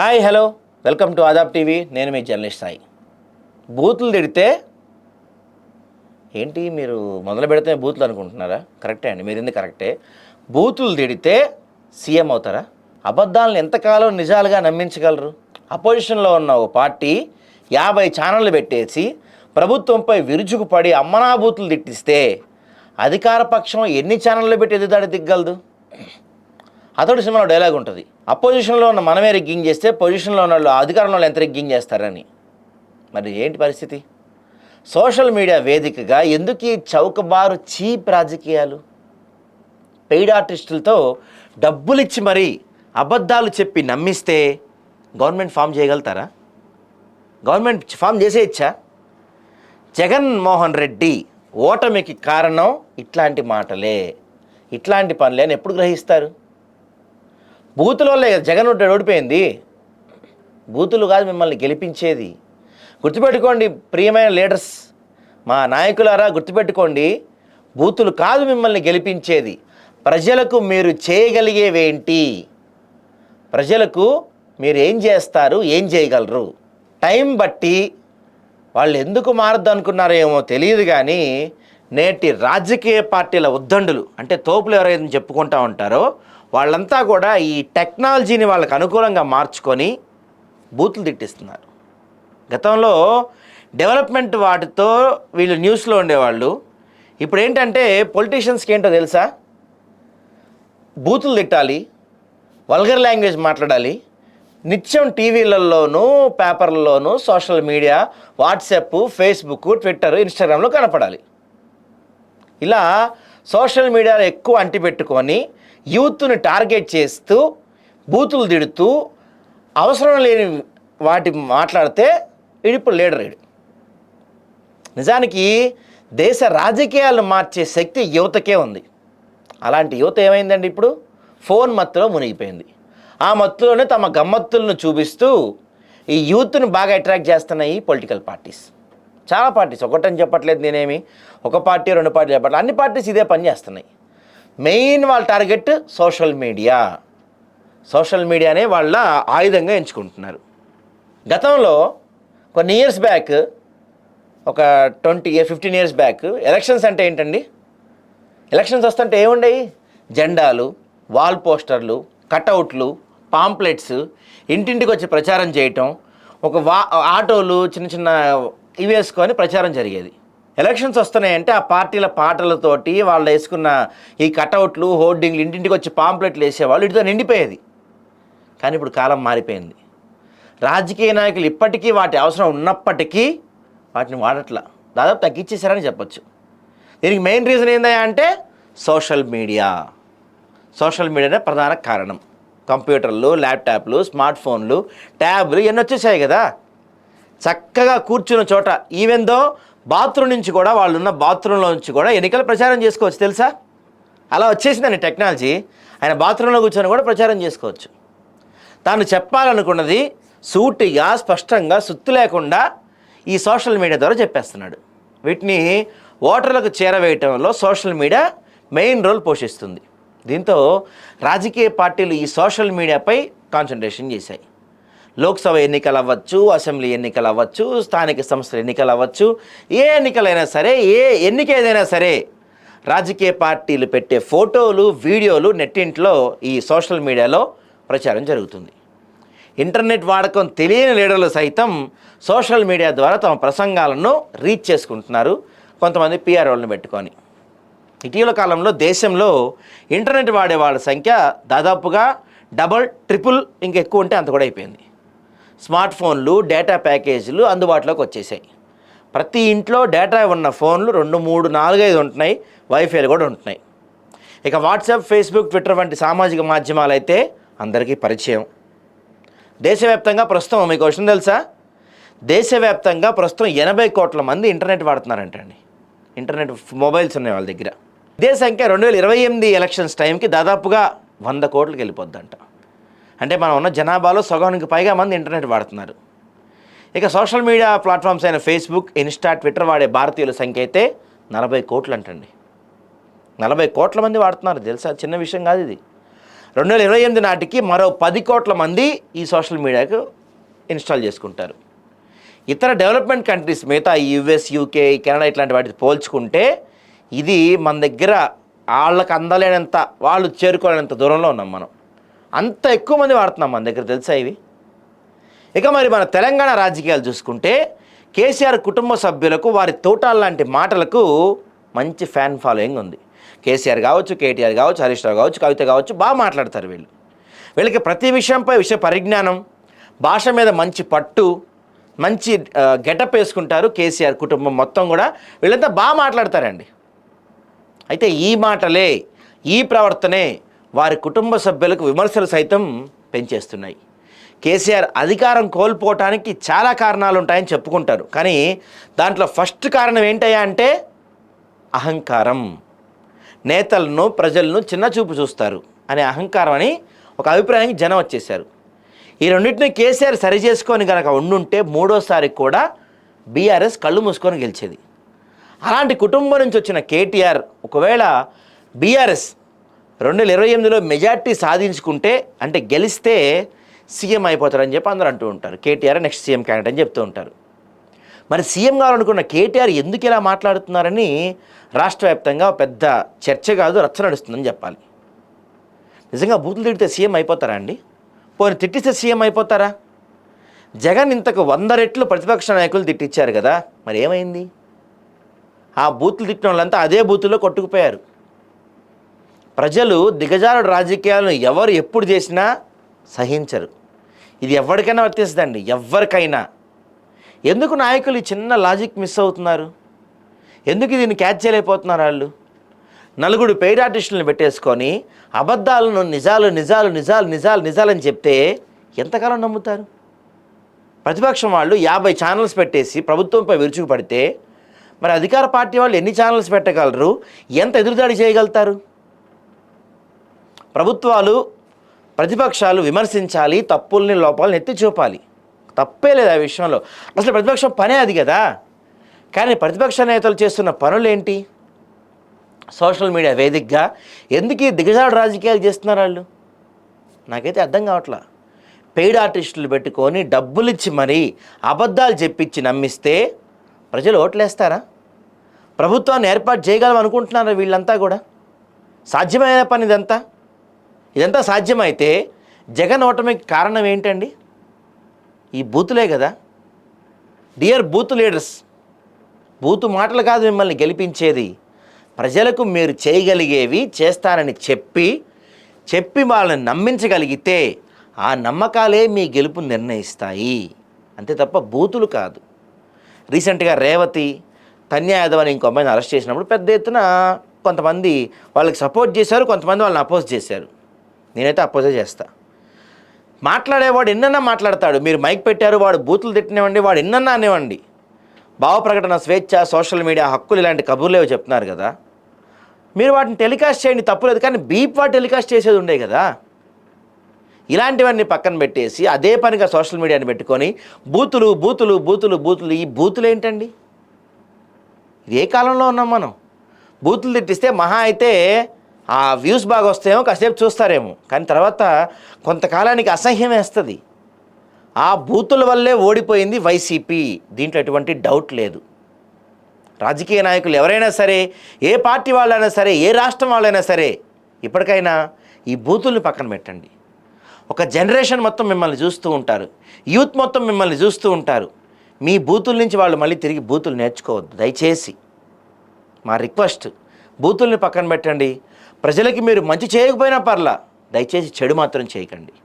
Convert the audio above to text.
Hi hello. Welcome to Aadab TV. నేను మీ journalist Sai. బూతులు తిడితే ఏంటి మీరు మొదలు పెడితే బూతులు అనుకుంటున్నారా? కరెక్టే అండి మీరు ఎందుకు కరెక్టే. బూతులు తిడితే సీఎం అవుతారా? అబద్ధాలను ఎంతకాలం నిజాలుగా నమ్మించగలరు? అపోజిషన్లో ఉన్న ఓ పార్టీ యాభై ఛానళ్ళు పెట్టేసి ప్రభుత్వంపై విరుచుకుపడి అమ్మనా బూతులు తిట్టిస్తే అధికార పక్షం ఎన్ని ఛానళ్ళు పెట్టి ఎదుదాడి దిగ్గలదు? అతడు సినిమాలో డైలాగ్ ఉంటుంది. అపోజిషన్లో ఉన్న మనమే రిగ్గింగ్ చేస్తే పొజిషన్లో ఉన్న వాళ్ళు అధికారంలో వాళ్ళు ఎంత రిగ్గింగ్ చేస్తారని. మరి ఏంటి పరిస్థితి? సోషల్ మీడియా వేదికగా ఎందుకు ఈ చౌకబారు చీప్ రాజకీయాలు? పెయిడ్ ఆర్టిస్టులతో డబ్బులు ఇచ్చి మరీ అబద్ధాలు చెప్పి నమ్మిస్తే గవర్నమెంట్ ఫామ్ చేయగలుగుతారా? గవర్నమెంట్ ఫామ్ చేసేయచ్చా జగన్మోహన్ రెడ్డి ఓటమికి కారణం ఇట్లాంటి మాటలే. ఇట్లాంటి పనులే అని ఎప్పుడు గ్రహిస్తారు? బూతుల వల్లే జగన్ ఓడి- ఓడిపోయింది. బూతులు కాదు మిమ్మల్ని గెలిపించేది. గుర్తుపెట్టుకోండి ప్రియమైన లీడర్స్ మా నాయకులారా గుర్తుపెట్టుకోండి బూతులు కాదు మిమ్మల్ని గెలిపించేది. ప్రజలకు మీరు చేయగలిగేవేంటి ప్రజలకు మీరు ఏం చేస్తారు ఏం చేయగలరు? టైం బట్టి వాళ్ళు ఎందుకు మారద్దు అనుకున్నారేమో తెలియదు కానీ నేటి రాజకీయ పార్టీల ఉద్దండులు అంటే తోపులు ఎవరైతే చెప్పుకుంటా ఉంటారో వాళ్ళంతా కూడా ఈ టెక్నాలజీని వాళ్ళకు అనుకూలంగా మార్చుకొని బూతులు తిట్టిస్తున్నారు. గతంలో డెవలప్మెంట్ వాటితో వీళ్ళు న్యూస్లో ఉండేవాళ్ళు. ఇప్పుడు ఏంటంటే పొలిటీషియన్స్కి ఏంటో తెలుసా? బూతులు తిట్టాలి వల్గర్ లాంగ్వేజ్ మాట్లాడాలి నిత్యం టీవీలలోనూ పేపర్లలోనూ social media WhatsApp Facebook Twitter ఇన్స్టాగ్రామ్లో కనపడాలి. ఇలా సోషల్ మీడియాలో ఎక్కువ అంటిపెట్టుకొని యూత్ని టార్గెట్ చేస్తూ బూతులు తిడుతూ అవసరం లేని వాటి మాట్లాడితే ఇడిపు లీడర్ ఇడు. నిజానికి దేశ రాజకీయాలను మార్చే శక్తి యువతకే ఉంది. అలాంటి యువత ఏమైందండి ఇప్పుడు? ఫోన్ మత్తులో మునిగిపోయింది. ఆ మత్తులోనే తమ గమ్మత్తులను చూపిస్తూ ఈ యూత్ని బాగా అట్రాక్ట్ చేస్తున్నాయి పొలిటికల్ పార్టీస్. చాలా పార్టీస్ ఒకటని చెప్పట్లేదు నేనేమి ఒక పార్టీ రెండు పార్టీ చెప్పట్లేదు. అన్ని పార్టీస్ ఇదే పని చేస్తున్నాయి. మెయిన్ వాళ్ళ టార్గెట్ సోషల్ మీడియా. సోషల్ మీడియానే వాళ్ళ ఆయుధంగా ఎంచుకుంటున్నారు. గతంలో కొన్ని ఇయర్స్ బ్యాక్ ఒక twenty year fifteen years back elections అంటే ఏంటండి? ఎలక్షన్స్ వస్తుంటే ఏముండయి? జెండాలు వాల్ పోస్టర్లు కటౌట్లు పాంప్లెట్స్ ఇంటింటికి వచ్చి ప్రచారం చేయటం ఒక వా ఆటోలు చిన్న చిన్న ఇవి వేసుకొని ప్రచారం జరిగేది. ఎలక్షన్స్ వస్తున్నాయంటే ఆ పార్టీల పాటలతోటి వాళ్ళు వేసుకున్న ఈ కటౌట్లు హోర్డింగ్లు ఇంటింటికి వచ్చి పాంప్లెట్లు వేసేవాళ్ళు ఇటుతో నిండిపోయేది. కానీ ఇప్పుడు కాలం మారిపోయింది. రాజకీయ నాయకులు ఇప్పటికీ వాటి అవసరం ఉన్నప్పటికీ వాటిని వాడట్లా. దాదాపు తగ్గించేశారని చెప్పొచ్చు. దీనికి మెయిన్ రీజన్ ఏందయ్యా అంటే సోషల్ మీడియా. సోషల్ మీడియానే ప్రధాన కారణం. కంప్యూటర్లు ల్యాప్టాప్లు స్మార్ట్ ఫోన్లు ట్యాబ్లు ఇవన్నీ వచ్చేసాయి కదా. చక్కగా కూర్చున్న చోట ఈవెందో బాత్రూమ్ నుంచి కూడా వాళ్ళున్న బాత్రూంలో నుంచి కూడా ఎన్నికల ప్రచారం చేసుకోవచ్చు తెలుసా? అలా వచ్చేసిందండి టెక్నాలజీ ఆయన బాత్రూంలో కూర్చొని కూడా ప్రచారం చేసుకోవచ్చు. తాను చెప్పాలనుకున్నది సూటిగా స్పష్టంగా సుత్తు లేకుండా ఈ సోషల్ మీడియా ద్వారా చెప్పేస్తున్నాడు. వీటిని ఓటర్లకు చేరవేయటంలో సోషల్ మీడియా మెయిన్ రోల్ పోషిస్తుంది. దీంతో రాజకీయ పార్టీలు ఈ సోషల్ మీడియాపై కాన్సన్ట్రేషన్ చేశాయి. లోక్సభ ఎన్నికలు అవ్వచ్చు అసెంబ్లీ ఎన్నికలు అవ్వచ్చు స్థానిక సంస్థల ఎన్నికలు అవ్వచ్చు ఏ ఎన్నికలైనా సరే ఏ ఎన్నిక ఏదైనా సరే రాజకీయ పార్టీలు పెట్టే ఫోటోలు వీడియోలు నెట్టింట్లో ఈ సోషల్ మీడియాలో ప్రచారం జరుగుతుంది. ఇంటర్నెట్ వాడకం తెలియని లీడర్లు సైతం సోషల్ మీడియా ద్వారా తమ ప్రసంగాలను రీచ్ చేసుకుంటున్నారు. కొంతమంది పిఆర్ఓలను పెట్టుకొని. ఇటీవల కాలంలో దేశంలో ఇంటర్నెట్ వాడే వాళ్ళ సంఖ్య దాదాపుగా డబల్ ట్రిపుల్ ఇంకెక్కువ ఉంటే అంత కూడా అయిపోయింది. స్మార్ట్ ఫోన్లు డేటా ప్యాకేజీలు అందుబాటులోకి వచ్చేసాయి. ప్రతి ఇంట్లో డేటా ఉన్న ఫోన్లు రెండు మూడు నాలుగైదు ఉంటున్నాయి. వైఫైలు కూడా ఉంటున్నాయి. ఇక వాట్సాప్ ఫేస్బుక్ ట్విట్టర్ వంటి సామాజిక మాధ్యమాలు అయితే అందరికీ పరిచయం. దేశవ్యాప్తంగా ప్రస్తుతం మీకు విషయం తెలుసా? దేశవ్యాప్తంగా ప్రస్తుతం ఎనభై కోట్ల మంది ఇంటర్నెట్ వాడుతున్నారంటండి ఇంటర్నెట్ మొబైల్స్ ఉన్నాయి వాళ్ళ దగ్గర. ఇదే సంఖ్య రెండు వేల ఇరవై ఎనిమిది ఎలక్షన్స్ టైంకి దాదాపుగా వంద కోట్లకి వెళ్ళిపోద్దంట. అంటే మనం ఉన్న జనాభాలో సగానికి పైగా మంది ఇంటర్నెట్ వాడుతున్నారు. ఇక సోషల్ మీడియా ప్లాట్ఫామ్స్ అయిన ఫేస్బుక్ ఇన్స్టా ట్విట్టర్ వాడే భారతీయుల సంఖ్య అయితే నలభై కోట్లు అంటండి నలభై కోట్ల మంది వాడుతున్నారు. తెలుసా? చిన్న విషయం కాదు ఇది. రెండు వేల ఇరవై ఎనిమిది నాటికి మరో పది కోట్ల మంది ఈ సోషల్ మీడియాకు ఇన్స్టాల్ చేసుకుంటారు. ఇతర డెవలప్మెంట్ కంట్రీస్ మిగతా యుఎస్ యూకే కెనడా ఇట్లాంటి వాటితో పోల్చుకుంటే ఇది మన దగ్గర వాళ్ళకి అందలేనంత వాళ్ళు చేరుకోలేనంత దూరంలో ఉన్నాం మనం. అంత ఎక్కువ మంది వాడుతున్నాం మన దగ్గర తెలుసా ఇవి? ఇక మరి మన తెలంగాణ రాజకీయాలు చూసుకుంటే కేసీఆర్ కుటుంబ సభ్యులకు వారి తోటాల లాంటి మాటలకు మంచి ఫ్యాన్ ఫాలోయింగ్ ఉంది. కేసీఆర్ కావచ్చు కేటీఆర్ కావచ్చు హరీష్ రావు కావచ్చు కవిత కావచ్చు బాగా మాట్లాడతారు వీళ్ళు. వీళ్ళకి ప్రతి విషయంపై విషయ పరిజ్ఞానం భాష మీద మంచి పట్టు మంచి గెటప్ వేసుకుంటారు కేసీఆర్ కుటుంబం మొత్తం కూడా. వీళ్ళంతా బాగా మాట్లాడతారండి. అయితే ఈ మాటలే ఈ ప్రవర్తనే వారి కుటుంబ సభ్యులకు విమర్శలు సైతం పెంచేస్తున్నాయి. కేసీఆర్ అధికారం కోల్పోవటానికి చాలా కారణాలు ఉంటాయని చెప్పుకుంటారు. కానీ దాంట్లో ఫస్ట్ కారణం ఏంటయ్యా అంటే అహంకారం. నేతలను ప్రజలను చిన్నచూపు చూస్తారు అనే అహంకారం అని ఒక అభిప్రాయానికి జనం వచ్చేశారు. ఈ రెండింటిని కేసీఆర్ సరి చేసుకొని కనుక ఉండుంటే మూడోసారి కూడా బీఆర్ఎస్ కళ్ళు మూసుకొని గెలిచేది. అలాంటి కుటుంబం నుంచి వచ్చిన కేటీఆర్ ఒకవేళ బీఆర్ఎస్ రెండు వేల ఇరవై ఎనిమిదిలో మెజార్టీ సాధించుకుంటే అంటే గెలిస్తే సీఎం అయిపోతారని చెప్పి అందరూ అంటూ ఉంటారు. కేటీఆర్ నెక్స్ట్ సీఎం క్యాండిడేట్ అని చెప్తూ ఉంటారు. మరి సీఎం కావాలనుకున్న కేటీఆర్ ఎందుకు ఇలా మాట్లాడుతున్నారని రాష్ట్ర వ్యాప్తంగా పెద్ద చర్చ కాదు రచ్చ నడుస్తుందని చెప్పాలి. నిజంగా బూతులు తిడితే సీఎం అయిపోతారా అండి? పోనీ తిట్టిస్తే సీఎం అయిపోతారా? జగన్ ఇంతకు వంద రెట్లు ప్రతిపక్ష నాయకులు తిట్టించారు కదా మరి ఏమైంది? ఆ బూతులు తిట్టిన వాళ్ళంతా అదే బూతుల్లో కొట్టుకుపోయారు. ప్రజలు దిగజారుడు రాజకీయాలను ఎవరు ఎప్పుడు చేసినా సహించరు. ఇది ఎవరికైనా వర్తిస్తుందండి ఎవరికైనా. ఎందుకు నాయకులు ఈ చిన్న లాజిక్ మిస్ అవుతున్నారు? ఎందుకు దీన్ని క్యాచ్ చేయలేకపోతున్నారు వాళ్ళు? నలుగురు పెయిడ్ ఆర్టిస్టులను పెట్టేసుకొని అబద్ధాలను నిజాలు నిజాలు నిజాలు నిజాలు నిజాలని చెప్తే ఎంతకాలం నమ్ముతారు? ప్రతిపక్షం వాళ్ళు యాభై ఛానల్స్ పెట్టేసి ప్రభుత్వంపై విరుచుకుపడితే మరి అధికార పార్టీ వాళ్ళు ఎన్ని ఛానల్స్ పెట్టగలరు? ఎంత ఎదురుదాడి చేయగలుగుతారు? ప్రభుత్వాలు ప్రతిపక్షాలు విమర్శించాలి తప్పుల్ని లోపాలను ఎత్తి చూపాలి. తప్పే లేదు ఆ విషయంలో. అసలు ప్రతిపక్షం పనే అది కదా. కానీ ప్రతిపక్ష నేతలు చేస్తున్న పనులేంటి? సోషల్ మీడియా వేదికగా ఎందుకు ఈ దిగజాడు రాజకీయాలు చేస్తున్నారు వాళ్ళు? నాకైతే అర్థం కావట్లా. పెయిడ్ ఆర్టిస్టులు పెట్టుకొని డబ్బులు ఇచ్చి మరీ అబద్ధాలు చెప్పించి నమ్మిస్తే ప్రజలు ఓట్లేస్తారా? ప్రభుత్వాన్ని ఏర్పాటు చేయగలం అనుకుంటున్నారా వీళ్ళంతా కూడా? సాధ్యమైన పని ఇదంతా ఇదంతా సాధ్యమైతే జగన్ ఓటమికి కారణం ఏంటండి? ఈ బూతులే కదా. డియర్ బూత్ లీడర్స్ బూతు మాటలు కాదు మిమ్మల్ని గెలిపించేది. ప్రజలకు మీరు చేయగలిగేవి చేస్తానని చెప్పి చెప్పి వాళ్ళని నమ్మించగలిగితే ఆ నమ్మకాలే మీ గెలుపు నిర్ణయిస్తాయి. అంతే తప్ప బూతులు కాదు. రీసెంట్గా రేవతి తన్యా యాదవ్ అని ఇంకో అమ్మాయిని అరెస్ట్ చేసినప్పుడు పెద్ద ఎత్తున కొంతమంది వాళ్ళకి సపోర్ట్ చేశారు కొంతమంది వాళ్ళని అపోజ్ చేశారు. నేనైతే అపోజే చేస్తా. మాట్లాడేవాడు ఎన్నన్నా మాట్లాడతాడు. మీరు మైక్ పెట్టారు వాడు బూతులు తిట్టినవ్వండి వాడు ఎన్నన్నా అనేవ్వండి. భావ ప్రకటన స్వేచ్ఛ సోషల్ మీడియా హక్కులు ఇలాంటి కబుర్లేవో చెప్తున్నారు కదా. మీరు వాటిని టెలికాస్ట్ చేయండి తప్పులేదు కానీ బీప్ వాడు టెలికాస్ట్ చేసేది ఉండే కదా. ఇలాంటివన్నీ పక్కన పెట్టేసి అదే పనిగా సోషల్ మీడియాని పెట్టుకొని బూతులు బూతులు బూతులు బూతులు ఈ బూతులు ఏంటండి? ఏ కాలంలో ఉన్నాం మనం? బూతులు తిట్టిస్తే మహా అయితే ఆ వ్యూస్ బాగా వస్తాయేమో కాసేపు చూస్తారేమో. కానీ తర్వాత కొంతకాలానికి అసహ్యం వేస్తుంది. ఆ బూతుల వల్లే ఓడిపోయింది వైసీపీ. దీంట్లో ఎటువంటి డౌట్ లేదు. రాజకీయ నాయకులు ఎవరైనా సరే ఏ పార్టీ వాళ్ళైనా సరే ఏ రాష్ట్రం వాళ్ళైనా సరే ఇప్పటికైనా ఈ బూతుల్ని పక్కన పెట్టండి. ఒక జనరేషన్ మొత్తం మిమ్మల్ని చూస్తూ ఉంటారు. యూత్ మొత్తం మిమ్మల్ని చూస్తూ ఉంటారు. మీ బూతుల నుంచి వాళ్ళు మళ్ళీ తిరిగి బూతులు నేర్చుకోవద్దు. దయచేసి మా రిక్వెస్ట్ బూతుల్ని పక్కన పెట్టండి. ప్రజలకి మీరు మంచి చేయకపోయినా పర్లా దయచేసి చెడు మాత్రం చేయకండి.